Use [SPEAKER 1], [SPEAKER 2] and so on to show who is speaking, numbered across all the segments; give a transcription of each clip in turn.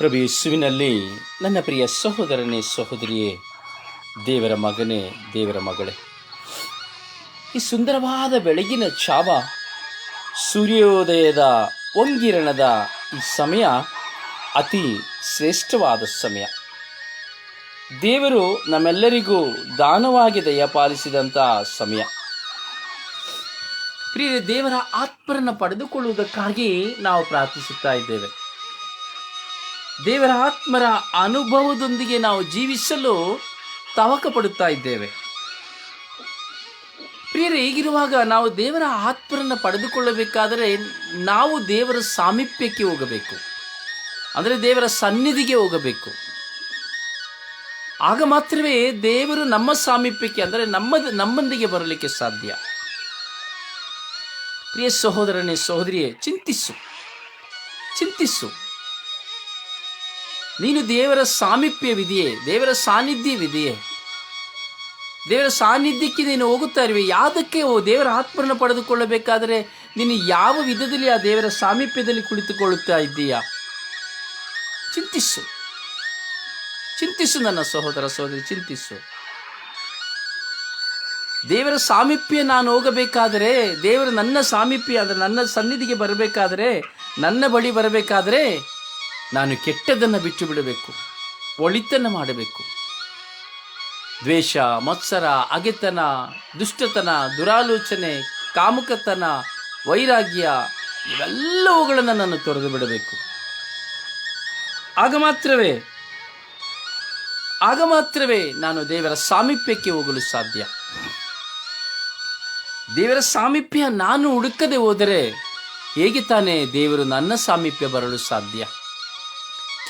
[SPEAKER 1] ಪ್ರಭು ಯೇಸುವಿನಲ್ಲಿ ನನ್ನ ಪ್ರಿಯ ಸಹೋದರನೇ ಸಹೋದರಿಯೇ, ದೇವರ ಮಗನೇ, ದೇವರ ಮಗಳೇ. ಈ ಸುಂದರವಾದ ಬೆಳಗಿನ ಛಾವ ಸೂರ್ಯೋದಯದ ಒಂಗಿರಣದ ಈ ಸಮಯ ಅತಿ ಶ್ರೇಷ್ಠವಾದ ಸಮಯ. ದೇವರು ನಮ್ಮೆಲ್ಲರಿಗೂ ದಾನವಾಗಿ ದಯಪಾಲಿಸಿದಂಥ ಸಮಯ. ಪ್ರಿಯ ದೇವರ ಆತ್ಮರನ್ನು ಪಡೆದುಕೊಳ್ಳುವುದಕ್ಕಾಗಿ ನಾವು ಪ್ರಾರ್ಥಿಸುತ್ತಾ ಇದ್ದೇವೆ. ದೇವರ ಆತ್ಮರ ಅನುಭವದೊಂದಿಗೆ ನಾವು ಜೀವಿಸಲು ತವಕ ಪಡುತ್ತಾ ಇದ್ದೇವೆ. ಪ್ರಿಯರೇ ಈಗಿರುವಾಗ ನಾವು ದೇವರ ಆತ್ಮರನ್ನು ಪಡೆದುಕೊಳ್ಳಬೇಕಾದರೆ ನಾವು ದೇವರ ಸಾಮೀಪ್ಯಕ್ಕೆ ಹೋಗಬೇಕು. ಅಂದರೆ ದೇವರ ಸನ್ನಿಧಿಗೆ ಹೋಗಬೇಕು. ಆಗ ಮಾತ್ರವೇ ದೇವರು ನಮ್ಮ ಸಾಮೀಪ್ಯಕ್ಕೆ, ಅಂದರೆ ನಮ್ಮ ನಮ್ಮೊಂದಿಗೆ ಬರಲಿಕ್ಕೆ ಸಾಧ್ಯ. ಪ್ರಿಯ ಸಹೋದರನೇ, ಸಹೋದರಿಯೇ, ಚಿಂತಿಸು. ಚಿಂತಿಸು. ನೀನು ದೇವರ ಸಾಮೀಪ್ಯವಿದೆಯೇ? ದೇವರ ಸಾನ್ನಿಧ್ಯವಿದೆಯೇ? ದೇವರ ಸಾನ್ನಿಧ್ಯಕ್ಕೆ ನೀನು ಹೋಗುತ್ತಾ ಇರುವೆ. ಯಾವುದಕ್ಕೆ ಓ ದೇವರ ಆತ್ಮರನ್ನು ಪಡೆದುಕೊಳ್ಳಬೇಕಾದರೆ ನೀನು ಯಾವ ವಿಧದಲ್ಲಿ ಆ ದೇವರ ಸಾಮೀಪ್ಯದಲ್ಲಿ ಕುಳಿತುಕೊಳ್ಳುತ್ತಾ ಇದ್ದೀಯಾ? ಚಿಂತಿಸು. ಚಿಂತಿಸು ನನ್ನ ಸಹೋದರ ಸಹೋದರಿ, ಚಿಂತಿಸು. ದೇವರ ಸಾಮೀಪ್ಯ ನಾನು ಹೋಗಬೇಕಾದರೆ, ದೇವರು ನನ್ನ ಸಾಮೀಪ್ಯ, ಅಂದರೆ ನನ್ನ ಸನ್ನಿಧಿಗೆ ಬರಬೇಕಾದರೆ, ನನ್ನ ಬಳಿ ಬರಬೇಕಾದರೆ ನಾನು ಕೆಟ್ಟದನ್ನು ಬಿಟ್ಟು ಬಿಡಬೇಕು. ಒಳಿತನ್ನು ಮಾಡಬೇಕು. ದ್ವೇಷ, ಮತ್ಸರ, ಅಗೆತನ, ದುಷ್ಟತನ, ದುರಾಲೋಚನೆ, ಕಾಮುಕತನ, ವೈರಾಗ್ಯ ಇವೆಲ್ಲವುಗಳನ್ನು ನಾನು ತೊರೆದು ಬಿಡಬೇಕು. ಆಗ ಮಾತ್ರವೇ ಆಗ ಮಾತ್ರವೇ ನಾನು ದೇವರ ಸಾಮೀಪ್ಯಕ್ಕೆ ಹೋಗಲು ಸಾಧ್ಯ. ದೇವರ ಸಾಮೀಪ್ಯ ನಾನು ಹುಡುಕದೆ ಹೋದರೆ ಹೇಗೆ ತಾನೇ ದೇವರು ನನ್ನ ಸಾಮೀಪ್ಯ ಬರಲು ಸಾಧ್ಯ?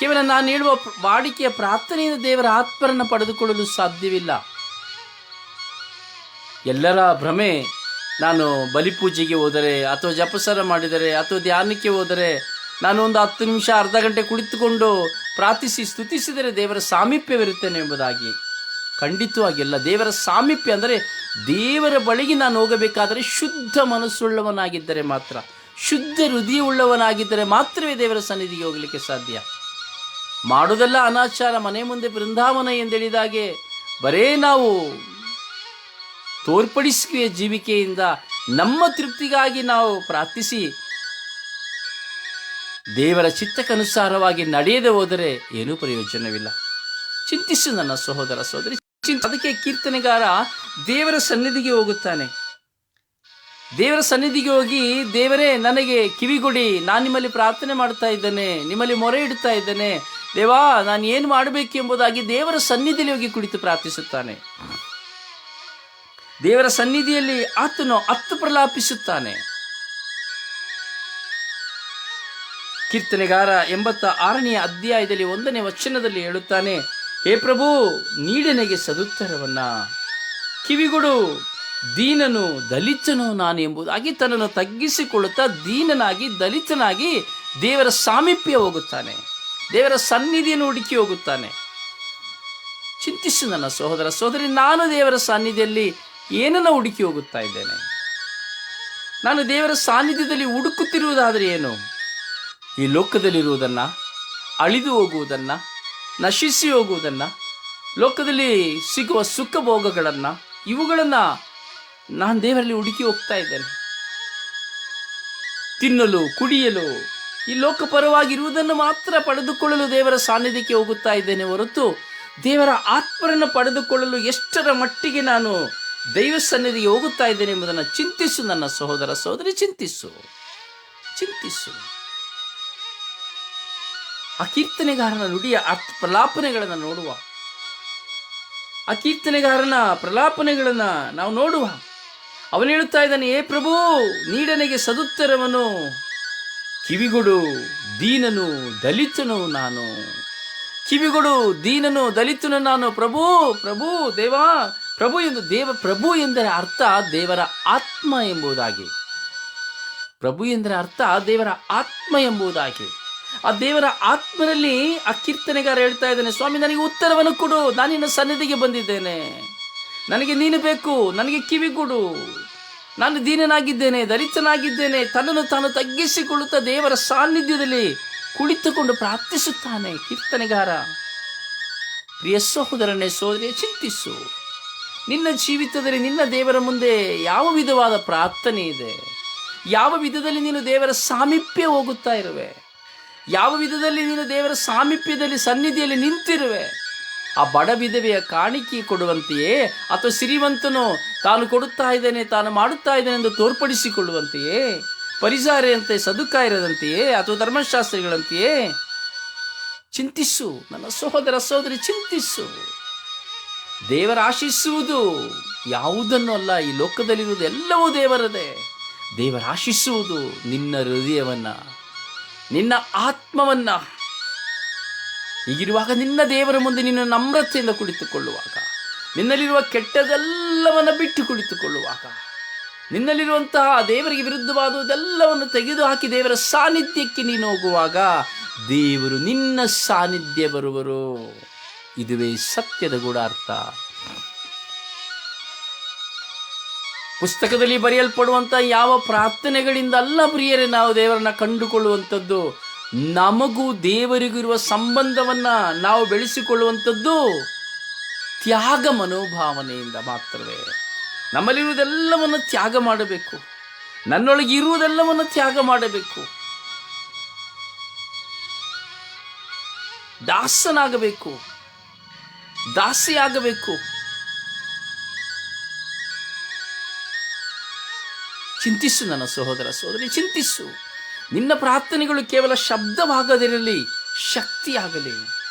[SPEAKER 1] ಕೇವಲ ನಾನು ಹೇಳುವ ವಾಡಿಕೆಯ ಪ್ರಾರ್ಥನೆಯಿಂದ ದೇವರ ಆತ್ಮರನ್ನು ಪಡೆದುಕೊಳ್ಳಲು ಸಾಧ್ಯವಿಲ್ಲ. ಎಲ್ಲರ ಭ್ರಮೆ ನಾನು ಬಲಿಪೂಜೆಗೆ ಹೋದರೆ ಅಥವಾ ಜಪಸರ ಮಾಡಿದರೆ ಅಥವಾ ಧ್ಯಾನಕ್ಕೆ ಹೋದರೆ ನಾನು ಒಂದು ಹತ್ತು ನಿಮಿಷ ಅರ್ಧ ಗಂಟೆ ಕುಳಿತುಕೊಂಡು ಪ್ರಾರ್ಥಿಸಿ ಸ್ತುತಿಸಿದರೆ ದೇವರ ಸಾಮೀಪ್ಯವಿರುತ್ತೇನೆ ಎಂಬುದಾಗಿ. ಖಂಡಿತವಾಗಿಲ್ಲ ದೇವರ ಸಾಮೀಪ್ಯ ಅಂದರೆ ದೇವರ ಬಳಿಗೆ ನಾನು ಹೋಗಬೇಕಾದರೆ ಶುದ್ಧ ಮನಸ್ಸುಳ್ಳವನಾಗಿದ್ದರೆ ಮಾತ್ರ, ಶುದ್ಧ ಹೃದಯವುಳ್ಳವನಾಗಿದ್ದರೆ ಮಾತ್ರವೇ ದೇವರ ಸನ್ನಿಧಿಗೆ ಹೋಗಲಿಕ್ಕೆ ಸಾಧ್ಯ. ಮಾಡುವುದೆಲ್ಲ ಅನಾಚಾರ, ಮನೆ ಮುಂದೆ ಬೃಂದಾವನ ಎಂದೇಳಿದಾಗೆ ಬರೇ ನಾವು ತೋರ್ಪಡಿಸುವ ಜೀವಿಕೆಯಿಂದ. ನಮ್ಮ ತೃಪ್ತಿಗಾಗಿ ನಾವು ಪ್ರಾರ್ಥಿಸಿ. ದೇವರ ಚಿತ್ತಕ್ಕನುಸಾರವಾಗಿ ನಡೆಯದೆ ಹೋದರೆ ಏನೂ ಪ್ರಯೋಜನವಿಲ್ಲ. ಚಿಂತಿಸು ನನ್ನ ಸಹೋದರ ಸಹೋದರಿ ಅದಕ್ಕೆ ಕೀರ್ತನೆಗಾರ ದೇವರ ಸನ್ನಿಧಿಗೆ ಹೋಗುತ್ತಾನೆ. ದೇವರ ಸನ್ನಿಧಿಗೆ ಹೋಗಿ, ದೇವರೇ ನನಗೆ ಕಿವಿಗೊಡಿ, ನಾನು ನಿಮ್ಮಲ್ಲಿ ಪ್ರಾರ್ಥನೆ ಮಾಡ್ತಾ ಇದ್ದೇನೆ, ನಿಮ್ಮಲ್ಲಿ ಮೊರೆ ಇಡ್ತಾ ಇದ್ದೇನೆ ದೇವಾ, ನಾನು ಏನು ಮಾಡಬೇಕು ಎಂಬುದಾಗಿ ದೇವರ ಸನ್ನಿಧಿಯಲ್ಲಿ ಹೋಗಿ ಕುಳಿತು ಪ್ರಾರ್ಥಿಸುತ್ತಾನೆ. ದೇವರ ಸನ್ನಿಧಿಯಲ್ಲಿ ಆತನು ಅತ್ತು ಪ್ರಲಾಪಿಸುತ್ತಾನೆ. ಕೀರ್ತನೆಗಾರ ಎಂಬತ್ತ ಆರನೆಯ ಅಧ್ಯಾಯದಲ್ಲಿ ಒಂದನೇ ವಚನದಲ್ಲಿ ಹೇಳುತ್ತಾನೆ, ಹೇ ಪ್ರಭು, ನೀಡನೆಗೆ ಸದುತ್ತರವನ್ನ. ಕಿವಿಗೊಡು, ದೀನನು ದಲಿತನು ನಾನು ಎಂಬುದಾಗಿ ತನ್ನನ್ನು ತಗ್ಗಿಸಿಕೊಳ್ಳುತ್ತಾ ದೀನನಾಗಿ, ದಲಿತನಾಗಿ ದೇವರ ಸಾಮೀಪ್ಯ ಹೋಗುತ್ತಾನೆ. ದೇವರ ಸನ್ನಿಧಿಯನ್ನು ಹುಡುಕಿ ಹೋಗುತ್ತಾನೆ. ಚಿಂತಿಸು ನನ್ನ ಸಹೋದರ, ಸಹೋದರಿ, ನಾನು ದೇವರ ಸಾನ್ನಿಧ್ಯದಲ್ಲಿ ಏನನ್ನು ಹುಡುಕಿ ಹೋಗುತ್ತಾ ಇದ್ದೇನೆ? ನಾನು ದೇವರ ಸಾನ್ನಿಧ್ಯದಲ್ಲಿ ಹುಡುಕುತ್ತಿರುವುದಾದರೆ ಏನು? ಈ ಲೋಕದಲ್ಲಿರುವುದನ್ನು, ಅಳಿದು ಹೋಗುವುದನ್ನು, ನಶಿಸಿ ಹೋಗುವುದನ್ನು, ಲೋಕದಲ್ಲಿ ಸಿಗುವ ಸುಖ ಭೋಗಗಳನ್ನು, ಇವುಗಳನ್ನು ನಾನು ದೇವರಲ್ಲಿ ಹುಡುಕಿ ಹೋಗ್ತಾ ಇದ್ದೇನೆ. ತಿನ್ನಲು, ಕುಡಿಯಲು ಈ ಲೋಕಪರವಾಗಿರುವುದನ್ನು ಮಾತ್ರ ಪಡೆದುಕೊಳ್ಳಲು ದೇವರ ಸಾನ್ನಿಧ್ಯಕ್ಕೆ ಹೋಗುತ್ತಾ ಇದ್ದೇನೆ ಹೊರತು ದೇವರ ಆತ್ಮರನ್ನು ಪಡೆದುಕೊಳ್ಳಲು ಎಷ್ಟರ ಮಟ್ಟಿಗೆ ನಾನು ದೈವ ಸನ್ನಿಧಿಗೆ ಹೋಗುತ್ತಾ ಇದ್ದೇನೆ ಎಂಬುದನ್ನು ಚಿಂತಿಸು ನನ್ನ ಸಹೋದರ ಸಹೋದರಿ, ಚಿಂತಿಸು ಚಿಂತಿಸು. ಆ ಕೀರ್ತನೆಗಾರನ ನುಡಿಯ ಅರ್ಥ ಪ್ರಲಾಪನೆಗಳನ್ನು ನೋಡುವ. ಆ ಕೀರ್ತನೆಗಾರನ ಪ್ರಲಾಪನೆಗಳನ್ನು ನಾವು ನೋಡುವ. ಅವನು ಹೇಳುತ್ತಾ ಇದ್ದಾನೆ, ಏ ಪ್ರಭು, ನೀಡನೆಗೆ ಸದುತ್ತರವನು ಕಿವಿಗೊಡು ದೀನನು ದಲಿತನು ನಾನು. ಕಿವಿಗೊಡು ದೀನನು ದಲಿತನು ನಾನು. ಪ್ರಭು ಪ್ರಭು, ದೇವಾ, ಪ್ರಭು ಎಂದು ದೇವ, ಪ್ರಭು ಎಂದರೆ ಅರ್ಥ ದೇವರ ಆತ್ಮ ಎಂಬುದಾಗಿ. ಪ್ರಭು ಎಂದರೆ ಅರ್ಥ ದೇವರ ಆತ್ಮ ಎಂಬುದಾಗಿ. ಆ ದೇವರ ಆತ್ಮನಲ್ಲಿ ಆ ಕೀರ್ತನೆಗಾರ ಹೇಳ್ತಾ ಇದ್ದಾನೆ, ಸ್ವಾಮಿ, ನನಗೆ ಉತ್ತರವನ್ನು ಕೊಡು ನಾನು ನಿನ್ನ ಸನ್ನಿಧಿಗೆ ಬಂದಿದ್ದೇನೆ. ನನಗೆ ನೀನು ಬೇಕು, ನನಗೆ ಕಿವಿ ಕೊಡು ನಾನು ದೀನನಾಗಿದ್ದೇನೆ, ದಲಿತನಾಗಿದ್ದೇನೆ, ತನ್ನನ್ನು ತಾನು ತಗ್ಗಿಸಿಕೊಳ್ಳುತ್ತಾ ದೇವರ ಸಾನ್ನಿಧ್ಯದಲ್ಲಿ ಕುಳಿತುಕೊಂಡು ಪ್ರಾರ್ಥಿಸುತ್ತಾನೆ. ಕೀರ್ತನೆಗಾರ, ಪ್ರಿಯ ಸಹೋದರನೇ, ಸೋದರಿಯ, ಚಿಂತಿಸು. ನಿನ್ನ ಜೀವಿತದಲ್ಲಿ ನಿನ್ನ ದೇವರ ಮುಂದೆ ಯಾವ ವಿಧವಾದ ಪ್ರಾರ್ಥನೆ ಇದೆ? ಯಾವ ವಿಧದಲ್ಲಿ ನೀನು ದೇವರ ಸಾಮೀಪ್ಯ ಹೋಗುತ್ತಾ ಇರುವೆ? ಯಾವ ವಿಧದಲ್ಲಿ ನೀನು ದೇವರ ಸಾಮೀಪ್ಯದಲ್ಲಿ, ಸನ್ನಿಧಿಯಲ್ಲಿ ನಿಂತಿರುವೆ? ಆ ಬಡ ವಿಧವೆಯ ಕಾಣಿಕೆ ಕೊಡುವಂತೆಯೇ ಅಥವಾ ಶ್ರೀಮಂತನು ತಾನು ಕೊಡುತ್ತಾ ಇದ್ದೇನೆ, ತಾನು ಮಾಡುತ್ತಾ ಇದ್ದೇನೆ ಎಂದು ತೋರ್ಪಡಿಸಿಕೊಳ್ಳುವಂತೆಯೇ? ಪರಿಸಾರೆಯಂತೆ ಸದುಕಾಯಿರದಂತೆಯೇ ಅಥವಾ ಧರ್ಮಶಾಸ್ತ್ರಿಗಳಂತೆಯೇ? ಚಿಂತಿಸು, ನನ್ನ ಸಹೋದರ ಸಹೋದರಿ, ಚಿಂತಿಸು. ದೇವರ ಆಶಿಸುವುದು ಯಾವುದನ್ನು ಅಲ್ಲ, ಈ ಲೋಕದಲ್ಲಿರುವುದು ಎಲ್ಲವೂ ದೇವರದೇ. ದೇವರ ಆಶಿಸುವುದು ನಿನ್ನ ಹೃದಯವನ್ನು, ನಿನ್ನ ಆತ್ಮವನ್ನ. ಹೀಗಿರುವಾಗ ನಿನ್ನ ದೇವರ ಮುಂದೆ ನಿನ್ನ ನಮ್ರತೆಯಿಂದ ಕುಳಿತುಕೊಳ್ಳುವಾಗ, ನಿನ್ನಲ್ಲಿರುವ ಕೆಟ್ಟದೆಲ್ಲವನ್ನು ಬಿಟ್ಟು ಕುಳಿತುಕೊಳ್ಳುವಾಗ, ನಿನ್ನಲ್ಲಿರುವಂತಹ ದೇವರಿಗೆ ವಿರುದ್ಧವಾದುದೆಲ್ಲವನ್ನು ತೆಗೆದು ಹಾಕಿ ದೇವರ ಸಾನ್ನಿಧ್ಯಕ್ಕೆ ನೀನು ಹೋಗುವಾಗ ದೇವರು ನಿನ್ನ ಸಾನ್ನಿಧ್ಯ ಬರುವರು. ಇದುವೇ ಸತ್ಯದ ಗೂಢಾರ್ಥ ಪುಸ್ತಕದಲ್ಲಿ ಬರೆಯಲ್ಪಡುವಂಥ ಯಾವ ಪ್ರಾರ್ಥನೆಗಳಿಂದ ಅಲ್ಲ ಪ್ರಿಯರೇ, ನಾವು ದೇವರನ್ನ ಕಂಡುಕೊಳ್ಳುವಂಥದ್ದು ನಮಗೂ ದೇವರಿಗೂ ಇರುವ ಸಂಬಂಧವನ್ನ ನಾವು ಬೆಳೆಸಿಕೊಳ್ಳುವಂಥದ್ದು ತ್ಯಾಗ ಮನೋಭಾವನೆಯಿಂದ ಮಾತ್ರವೇ. ನಮ್ಮಲ್ಲಿರುವುದೆಲ್ಲವನ್ನು ತ್ಯಾಗ ಮಾಡಬೇಕು. ನನ್ನೊಳಗೆ ಇರುವುದೆಲ್ಲವನ್ನು ತ್ಯಾಗ ಮಾಡಬೇಕು. ದಾಸನಾಗಬೇಕು. ದಾಸಿಯಾಗಬೇಕು. ಚಿಂತಿಸು ನನ್ನ ಸಹೋದರ ಸಹೋದರಿ, ಚಿಂತಿಸು. ನಿನ್ನ ಪ್ರಾರ್ಥನೆಗಳು ಕೇವಲ ಶಬ್ದವಾಗದಿರಲಿ, ಶಕ್ತಿಯಾಗಲಿ.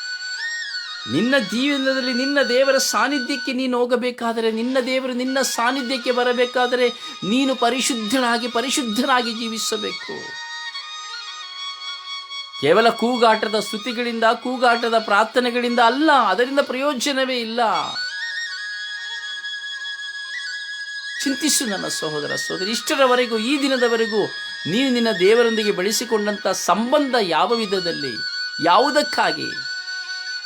[SPEAKER 1] ನಿನ್ನ ಜೀವನದಲ್ಲಿ ನಿನ್ನ ದೇವರ ಸಾನ್ನಿಧ್ಯಕ್ಕೆ ನೀನು ಹೋಗಬೇಕಾದರೆ, ನಿನ್ನ ದೇವರು ನಿನ್ನ ಸಾನ್ನಿಧ್ಯಕ್ಕೆ ಬರಬೇಕಾದರೆ ನೀನು ಪರಿಶುದ್ಧನಾಗಿ ಪರಿಶುದ್ಧನಾಗಿ ಜೀವಿಸಬೇಕು. ಕೇವಲ ಕೂಗಾಟದ ಸ್ತುತಿಗಳಿಂದ, ಕೂಗಾಟದ ಪ್ರಾರ್ಥನೆಗಳಿಂದ ಅಲ್ಲ, ಅದರಿಂದ ಪ್ರಯೋಜನವೇ ಇಲ್ಲ. ಚಿಂತಿಸು ನನ್ನ ಸಹೋದರ ಸಹೋದರಿ, ಇಷ್ಟರವರೆಗೂ, ಈ ದಿನದವರೆಗೂ ನೀನು ನಿನ್ನ ದೇವರೊಂದಿಗೆ ಬೆಳೆಸಿಕೊಂಡಂಥ ಸಂಬಂಧ ಯಾವ ವಿಧದಲ್ಲಿ? ಯಾವುದಕ್ಕಾಗಿ?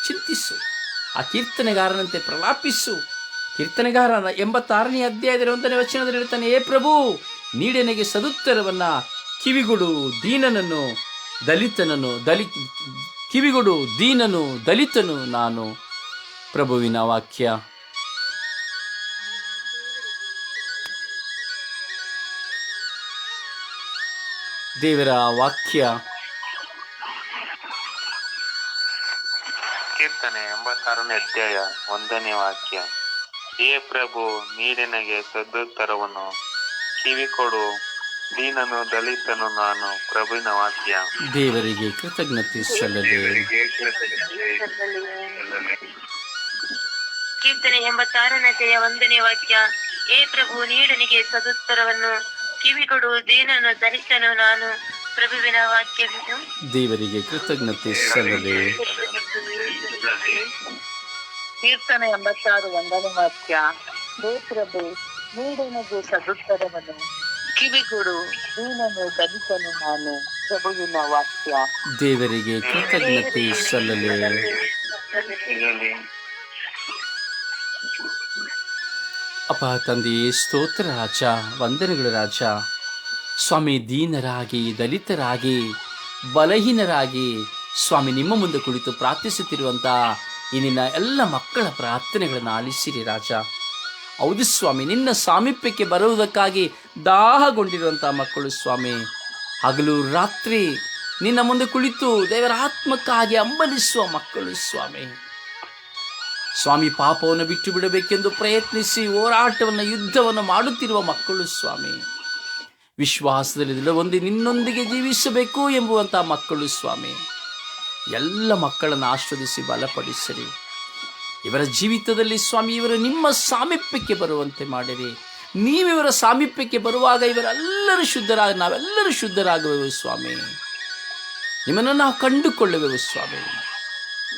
[SPEAKER 1] ಚಿಂತಿಸು. ಆ ಕೀರ್ತನೆಗಾರನಂತೆ ಪ್ರಲಾಪಿಸು. ಕೀರ್ತನೆಗಾರನ ಎಂಬತ್ತಾರನೇ ಅಧ್ಯಾಯದ ಒಂದನೇ ವಚನದಲ್ಲಿ ಹೇಳ್ತಾನೆ, ಏ ಪ್ರಭು, ನೀಡನಿಗೆ ಸದುತ್ತರವನ್ನು ಕಿವಿಗುಡು ದೀನನನ್ನು ದಲಿತನನ್ನು ದಲಿ, ಕಿವಿಗುಡು ದೀನನು ದಲಿತನು ನಾನು. ಪ್ರಭುವಿನ ವಾಕ್ಯ. ದೇವರ ವಾಕ್ಯ.
[SPEAKER 2] ಕೀರ್ತನೆ ಎಂಬತ್ತಾರನೇ ಅಧ್ಯಾಯ ಒಂದನೇ ವಾಕ್ಯ. ಹೇ ಪ್ರಭು ನೀರಿನಗೆ ಸದುತ್ತರವನ್ನು ಕಿವಿ ಕೊಡು ದೀನನು ದಲಿತನು ನಾನು ಪ್ರಭುವಿನ ವಾಕ್ಯ.
[SPEAKER 1] ದೇವರಿಗೆ ಕೃತಜ್ಞತೆ ಸಲ್ಲದೆ
[SPEAKER 3] ಕೀರ್ತನೆ ಎಂಬತ್ತಾರನತೆಯ ಒಂದನೇ ವಾಕ್ಯ. ಏ ಪ್ರಭು ನೀಡನಿಗೆ ಸದುತ್ತರವನ್ನು ದೇನನು ದಲಿತನು ನಾನು ಪ್ರಭುವಿನ ವಾಕ್ಯವಿದು
[SPEAKER 1] ದೇವರಿಗೆ ಕೃತಜ್ಞತೆ ಸಲ್ಲದೆ
[SPEAKER 4] ಕೀರ್ತನೆ ಎಂಬತ್ತಾರು ಒಂದನೇ ವಾಕ್ಯ. ಹೇ ಪ್ರಭು ನೀಡನಿಗೆ ಸದುತ್ತರವನ್ನು ಕಿವಿಗುಡು ದೀನನು ದಲಿತನು ನಾನು ಪ್ರಭುವಿನ ವಾಕ್ಯ.
[SPEAKER 1] ದೇವರಿಗೆ ಕೃತಜ್ಞತೆ ಸಲ್ಲಲಿ ಅಪ್ಪ ತಂದೆಯೇ ಸ್ತೋತ್ರ ರಾಜ, ವಂದನೆಗಳು ರಾಜ. ಸ್ವಾಮಿ ದೀನರಾಗಿ, ದಲಿತರಾಗಿ, ಬಲಹೀನರಾಗಿ ಸ್ವಾಮಿ ನಿಮ್ಮ ಮುಂದೆ ಕುಳಿತು ಪ್ರಾರ್ಥಿಸುತ್ತಿರುವಂಥ ಇನ್ನಿನ ನಿನ್ನ ಎಲ್ಲ ಮಕ್ಕಳ ಪ್ರಾರ್ಥನೆಗಳನ್ನು ಆಲಿಸಿರಿ ರಾಜ. ಹೌದು ಸ್ವಾಮಿ, ನಿನ್ನ ಸಾಮೀಪ್ಯಕ್ಕೆ ಬರುವುದಕ್ಕಾಗಿ ದಾಹಗೊಂಡಿರುವಂಥ ಮಕ್ಕಳು ಸ್ವಾಮಿ. ಹಗಲು ರಾತ್ರಿ ನಿನ್ನ ಮುಂದೆ ಕುಳಿತು ದೇವರ ಆತ್ಮಕ್ಕಾಗಿ ಅಂಬಲಿಸುವ ಮಕ್ಕಳು ಸ್ವಾಮಿ. ಸ್ವಾಮಿ ಪಾಪವನ್ನು ಬಿಟ್ಟು ಬಿಡಬೇಕೆಂದು ಪ್ರಯತ್ನಿಸಿ ಹೋರಾಟವನ್ನು, ಯುದ್ಧವನ್ನು ಮಾಡುತ್ತಿರುವ ಮಕ್ಕಳು ಸ್ವಾಮಿ. ವಿಶ್ವಾಸದಲ್ಲಿ ಒಂದು ನಿನ್ನೊಂದಿಗೆ ಜೀವಿಸಬೇಕು ಎಂಬುವಂಥ ಮಕ್ಕಳು ಸ್ವಾಮಿ. ಎಲ್ಲ ಮಕ್ಕಳನ್ನು ಆಶ್ರದಿಸಿ ಬಲಪಡಿಸಿರಿ. ಇವರ ಜೀವಿತದಲ್ಲಿ ಸ್ವಾಮಿ, ಇವರು ನಿಮ್ಮ ಸಾಮೀಪ್ಯಕ್ಕೆ ಬರುವಂತೆ ಮಾಡಿರಿ. ನೀವಿವರ ಸಾಮೀಪ್ಯಕ್ಕೆ ಬರುವಾಗ ಇವರೆಲ್ಲರೂ ಶುದ್ಧರಾಗ, ನಾವೆಲ್ಲರೂ ಶುದ್ಧರಾಗುವೆವು ಸ್ವಾಮಿ. ನಿಮ್ಮನ್ನು ನಾವು ಕಂಡುಕೊಳ್ಳುವೆವು ಸ್ವಾಮಿ.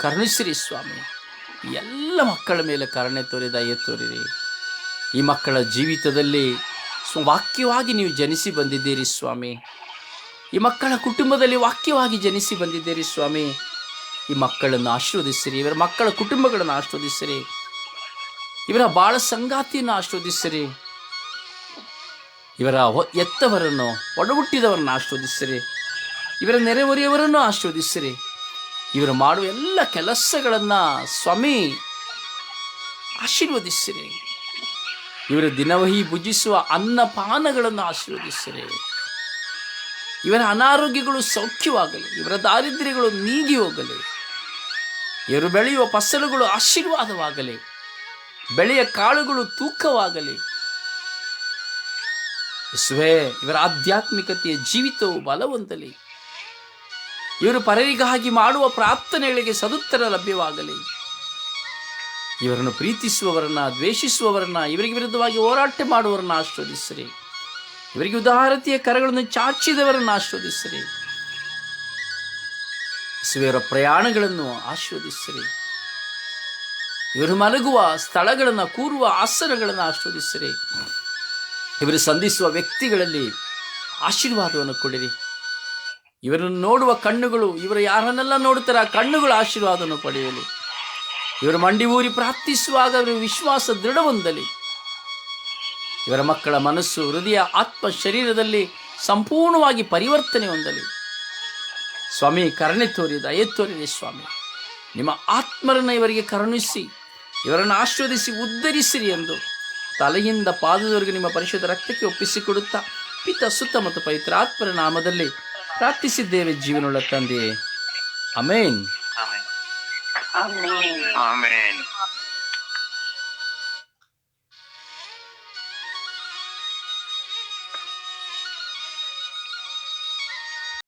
[SPEAKER 1] ಕರುಣಿಸಿರಿ ಸ್ವಾಮಿ. ಎಲ್ಲ ಮಕ್ಕಳ ಮೇಲೆ ಕರುಣೆ ತೋರಿ ದಯ ತೋರಿರಿ. ಈ ಮಕ್ಕಳ ಜೀವಿತದಲ್ಲಿ ವಾಕ್ಯವಾಗಿ ನೀವು ಜನಿಸಿ ಬಂದಿದ್ದೀರಿ ಸ್ವಾಮಿ. ಈ ಮಕ್ಕಳ ಕುಟುಂಬದಲ್ಲಿ ವಾಕ್ಯವಾಗಿ ಜನಿಸಿ ಬಂದಿದ್ದೀರಿ ಸ್ವಾಮಿ. ಈ ಮಕ್ಕಳನ್ನು ಆಶೀರ್ವದಿಸಿರಿ, ಇವರ ಮಕ್ಕಳ ಕುಟುಂಬಗಳನ್ನು ಆಶೀರ್ವದಿಸಿರಿ. ಇವರ ಬಾಳ ಸಂಗಾತಿಯನ್ನು ಆಶೀರ್ವದಿಸಿರಿ. ಇವರ ಎತ್ತವರನ್ನು, ಒಡಹುಟ್ಟಿದವರನ್ನು ಆಶೀರ್ವದಿಸಿರಿ. ಇವರ ನೆರೆಹೊರೆಯವರನ್ನು ಆಶೀರ್ವದಿಸಿರಿ. ಇವರು ಮಾಡುವ ಎಲ್ಲ ಕೆಲಸಗಳನ್ನು ಸ್ವಾಮಿ ಆಶೀರ್ವದಿಸಿರಿ. ಇವರ ದಿನವಹಿ ಭುಜಿಸುವ ಅನ್ನಪಾನಗಳನ್ನು ಆಶೀರ್ವದಿಸಿರಿ. ಇವರ ಅನಾರೋಗ್ಯಗಳು ಸೌಖ್ಯವಾಗಲಿ, ಇವರ ದಾರಿದ್ರ್ಯಗಳು ನೀಗಿ ಹೋಗಲಿ, ಇವರು ಬೆಳೆಯುವ ಫಸಲುಗಳು ಆಶೀರ್ವಾದವಾಗಲಿ, ಬೆಳೆಯ ಕಾಳುಗಳು ತೂಕವಾಗಲಿ. ಸ್ವೇ ಇವರ ಆಧ್ಯಾತ್ಮಿಕತೆಯ ಜೀವಿತವು ಬಲವಂತಲಿ ಇವರು ಪರರಿಗಾಗಿ ಮಾಡುವ ಪ್ರಾರ್ಥನೆಗಳಿಗೆ ಸದುತ್ತರ ಲಭ್ಯವಾಗಲಿ. ಇವರನ್ನು ಪ್ರೀತಿಸುವವರನ್ನ, ದ್ವೇಷಿಸುವವರನ್ನ, ಇವರಿಗೆ ವಿರುದ್ಧವಾಗಿ ಹೋರಾಟ ಮಾಡುವವರನ್ನ ಆಶೀರ್ವದಿಸಿರಿ. ಇವರಿಗೆ ಉದಾರತೆಯ ಕರಗಳನ್ನು ಚಾಚಿದವರನ್ನು ಆಶೀರ್ವದಿಸಿರಿ. ಇವರ ಪ್ರಯಾಣಗಳನ್ನು ಆಶೀರ್ವದಿಸಿರಿ. ಇವರು ಮಲಗುವ ಸ್ಥಳಗಳನ್ನು, ಕೂರುವ ಆಸನಗಳನ್ನು ಆಶೀರ್ವದಿಸಿರಿ. ಇವರು ಸಂಧಿಸುವ ವ್ಯಕ್ತಿಗಳಲ್ಲಿ ಆಶೀರ್ವಾದವನ್ನು ಕೊಡಿರಿ. ಇವರನ್ನು ನೋಡುವ ಕಣ್ಣುಗಳು, ಇವರು ಯಾರನ್ನೆಲ್ಲ ನೋಡುತ್ತಾರೆ ಆ ಕಣ್ಣುಗಳ ಆಶೀರ್ವಾದವನ್ನು ಪಡೆಯಲಿ. ಇವರು ಮಂಡಿ ಊರಿ ಪ್ರಾರ್ಥಿಸುವಾಗ ಅವರು ವಿಶ್ವಾಸ ದೃಢ ಹೊಂದಲಿ ಇವರ ಮಕ್ಕಳ ಮನಸ್ಸು ಹೃದಯ, ಆತ್ಮ, ಶರೀರದಲ್ಲಿ ಸಂಪೂರ್ಣವಾಗಿ ಪರಿವರ್ತನೆ ಹೊಂದಲಿ. ಸ್ವಾಮಿ, ಕರುಣೆ ತೋರಿ, ದಯೆ ತೋರಿದೆ ಸ್ವಾಮಿ. ನಿಮ್ಮ ಆತ್ಮರನ್ನು ಇವರಿಗೆ ಕರುಣಿಸಿ, ಇವರನ್ನು ಆಶೀರ್ವದಿಸಿ, ಉದ್ಧರಿಸಿರಿ ಎಂದು ತಲೆಯಿಂದ ಪಾದದವರೆಗೆ ನಿಮ್ಮ ಪರಿಶುದ್ಧ ರಕ್ತಕ್ಕೆ ಒಪ್ಪಿಸಿಕೊಡುತ್ತಾ, ಪಿತ ಸುತ್ತ ಮತ್ತು ಪವಿತ್ರ ಆತ್ಮರ ನಾಮದಲ್ಲಿ ಪ್ರಾರ್ಥಿಸಿದ್ದೇವೆ ಜೀವನೊಳ್ಳ ತಂದೆಯೇ. Amen
[SPEAKER 4] amen.
[SPEAKER 2] ಆಮೇನ್.